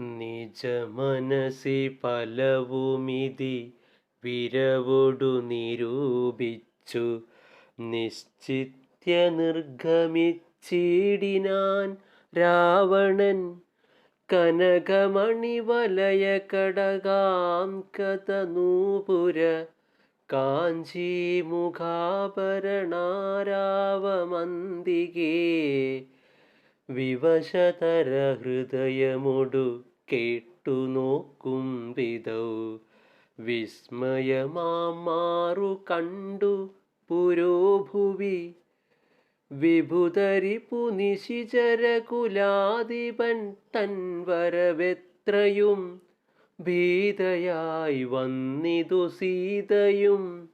നിജ മനസി ഫലവുമിതി വിരവൊടു നിരൂപിച്ചു. നിശ്ചിത്യ നിർഗമിച്ചിടിനാൻ രാവണൻ കനകമണിവലയ കടകാം കഥനൂപുര. കാഞ്ചി മുഖാഭരണാരാവമന്തികേ വിവശതര ഹൃദയമൊടു കേട്ടു നോക്കും വിധൗ. വിസ്മയമാറു കണ്ടു പുരോഭുവി. വിഭുതരിപു നിശിചരകുലാധിപൻ തൻ വരവെത്രയും. ഭീതയായി വന്നിതു സീതയും.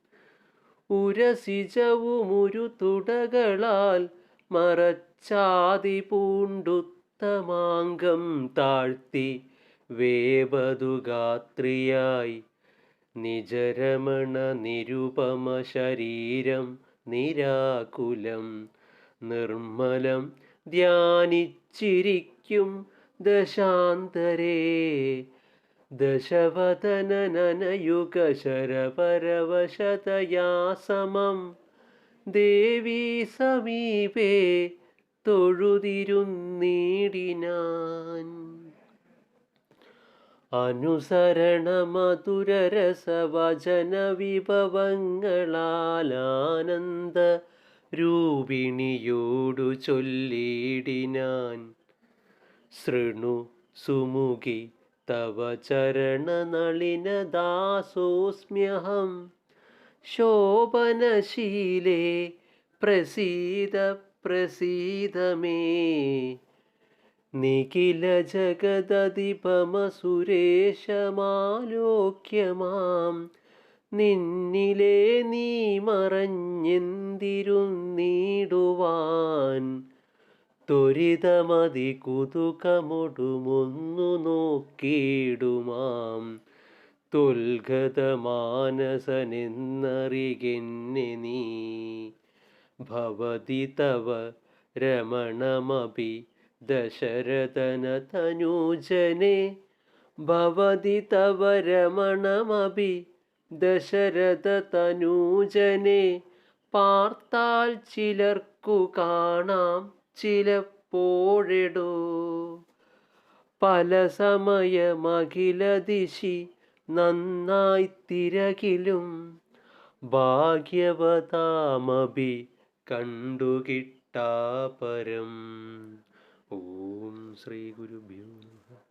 ഉരസിജവുമൊരു തുടകളാൽ മറച്ചാതി പൂണ്ടുത്തമാങ്കം താഴ്ത്തി വേപതുഗാത്രിയായി നിജരമണ നിരുപമ ശരീരം നിരാകുലം നിർമ്മലം ധ്യാനിച്ചിരിക്കും ദശാന്തരേ. ദശവദനനയുഗശരപരവശതയാ സമം ദേവീ സമീപേ തൊഴുതിരുന്നീടിനാൻ. അനുസരണ മധുരരസവചന വിഭവങ്ങളാലാനന്ദ രൂപിണിയോടു ചൊല്ലിടിനാൻ ശൃണു സുമുഖി തവ ചരണനളിനദാസോസ്മ്യഹം ശോഭനശീലേ പ്രസീത പ്രസീതമേ. നിഖില ജഗദതിപമസുരേശമാലോക്യമാം നിന്നിലെ നീ മറഞ്ഞെന്തിരുന്നീടുവാൻ. ത്വരിതമതി കുതുകമൊടുമൊന്നു നോക്കിയിടുമാം തുൽഗതമാനസനെന്നറികെന്നെ നീ. ഭവതി തവ രമണമപി ദശരഥന തനൂജനെ ഭവതി തവ രമണമപി ദശരഥ തനൂജനെ പാർത്താൽ ചിലർക്കു കാണാം ചിലപ്പോഴെടോ. പല സമയമഖില ദിശി നന്നായി തിരകിലും ഭാഗ്യവതാമഭി കണ്ടുകിട്ടാപരം. ഓം ശ്രീ ഗുരുഭ്യോ